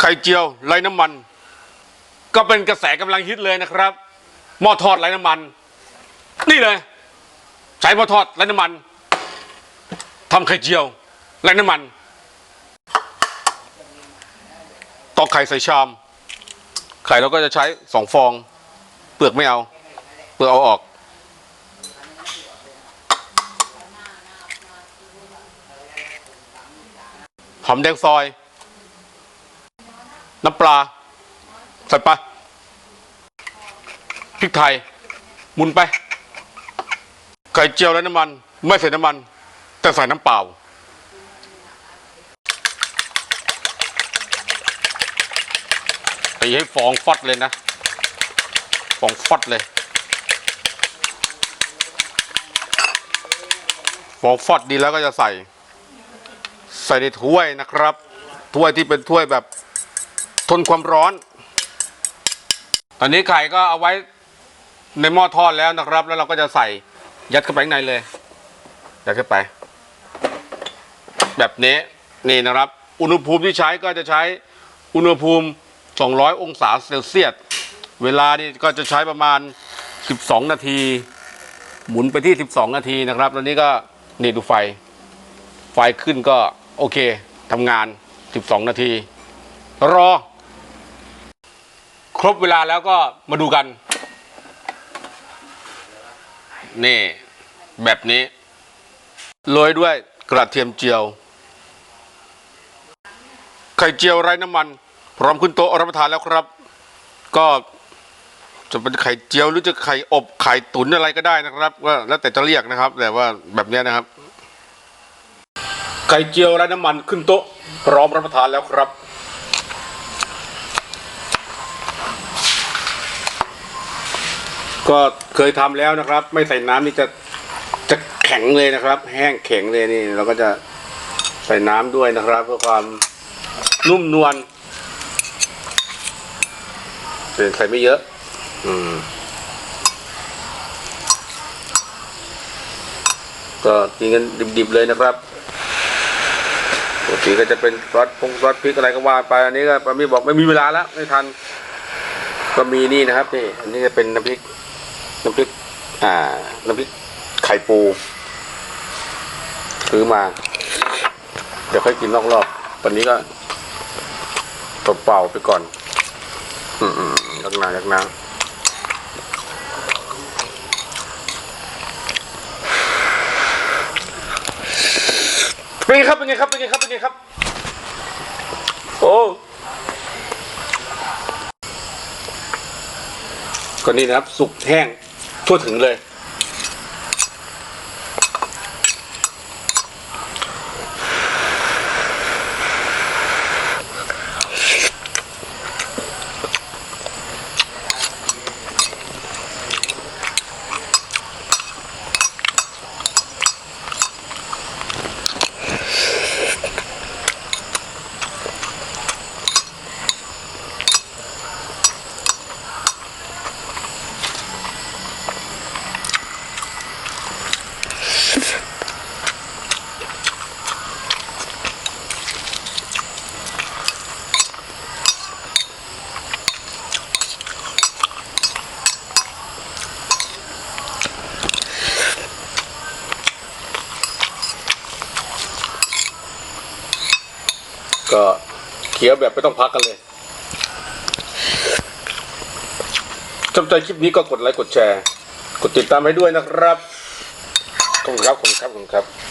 ไข่เจียวไร้น้ำมัน ก็เป็นกระแสกำลังฮิตเลยนะครับหม้อทอดไร้น้ำมัน นี่เลย ใช้หม้อทอดไร้น้ำมันทำไข่เจียวไร้น้ำมันตอกไข่ใส่ชาม ไข่เราก็จะใช้สองฟอง เปลือกไม่เอา เปลือกเอาออกหอมแดงซอย น้ำปลา ใส่ไปพริกไทยหมุนไป ไข่เจียวและน้ำมัน ไม่ใส่น้ำมัน แต่ใส่น้ำเปล่า ตีให้ฟองฟัดเลยนะ ฟองฟัดเลย ฟองฟัดดีแล้วก็จะใส่ ใส่ในถ้วยนะครับ ถ้วยที่เป็นถ้วยแบบ ทนความร้อน ตอนนี้ไข่ก็เอาไว้ในหม้อทอดแล้วนะครับ แล้วเราก็จะใส่ยัดเข้าไปข้างในเลยยัดเข้าไป แบบนี้นี่นะครับ อุณหภูมิที่ใช้ก็จะใช้อุณหภูมิ 200 องศาเซลเซียส เวลานี่ก็จะใช้ประมาณ 12 นาที หมุนไปที่ 12 นาทีนะครับแล้วนี้ก็นี่ดูไฟ ไฟขึ้นก็โอเคทำงาน 12 นาที รอ ครบเวลาแล้วก็มาดูกัน นี่ แบบนี้โรยด้วยกระเทียมเจียว ไข่เจียวไร้น้ำมัน พร้อมขึ้นโต๊ะรับประทานแล้วครับ ก็จะเป็นไข่เจียวหรือจะไข่อบไข่ตุ๋นอะไรก็ได้นะครับก็แล้วแต่จะเรียกนะครับ แต่ว่าแบบนี้นะครับ ไข่เจียวไร้น้ำมันขึ้นโต๊ะพร้อมรับประทานแล้วครับ ก็เคยทำแล้วนะครับ ไม่ใส่น้ำนี่จะจะแข็งเลยนะครับ แห้งแข็งเลยนี่ เราก็จะใส่น้ำด้วยนะครับเพื่อความนุ่มนวลแต่ใส่ไม่เยอะ อืม ก็กินกันดิบๆเลยนะครับปกติก็จะเป็นรสพงรสพริกอะไรก็ว่าไปอันนี้ก็ปามี่บอกไม่มีเวลาแล้วไม่ทันก็มีนี่นะครับนี่อันนี้จะเป็นน้ำพริก น้ำพริกอ่าน้ำพริกไข่ปูซื้อมา เดี๋ยวค่อยกินรอบตอนนี้ก็ตบเป่าไปก่อน อืมอืมยักหนายักหนาเป็นไงครับเป็นไงครับเป็นไงครับเป็นไงครับ โอ้ก็นี่นะครับ สุกแห้ง ทั่วถึงเลย ก็เคี้ยวแบบไม่ต้องพักกันเลยชมใจคลิปนี้ก็กดไลค์กดแชร์ กดติดตามให้ด้วยนะครับขอบคุณครับขอบคุณครับขอบคุณครับ